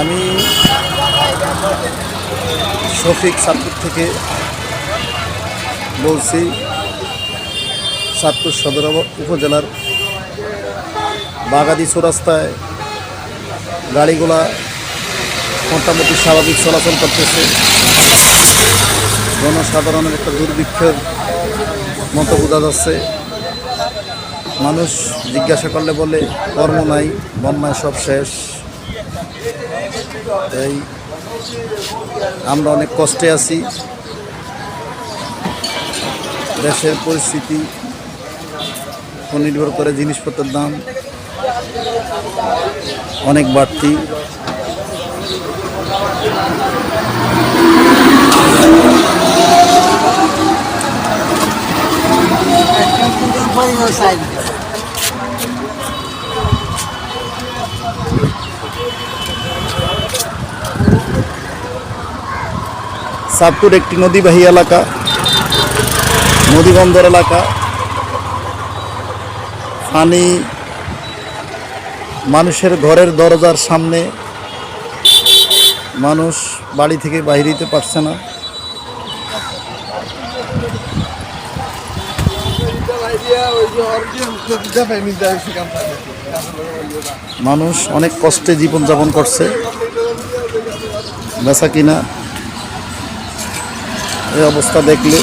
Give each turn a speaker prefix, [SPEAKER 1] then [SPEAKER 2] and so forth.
[SPEAKER 1] আমি শফিক সাতপুর থেকে বলছি, সাতপুর সদর উপজেলার বাগাদি চৌরাস্তায় গাড়িগুলা মোটামুটি স্বাভাবিক চলাচল করতেছে। জনসাধারণের একটা দুর্ভিক্ষের মতো বোঝা যাচ্ছে। মানুষ জিজ্ঞাসা করলে বলে, কর্ম নাই, বন্যায় সব শেষ। এই আমরা অনেক কষ্টে আছি। দেশের পরিস্থিতি নির্ভর করে জিনিসপত্রের দাম অনেক বাড়তি। সাতপুর একটি নদীবাহী এলাকা, নদীবন্দর এলাকা পানি মানুষের ঘরের দরজার সামনে মানুষ বাড়ি থেকে বাইরে দিতে পারছে না। মানুষ অনেক কষ্টে জীবনযাপন করছে, বেচা কিনা এই অবস্থা দেখলে।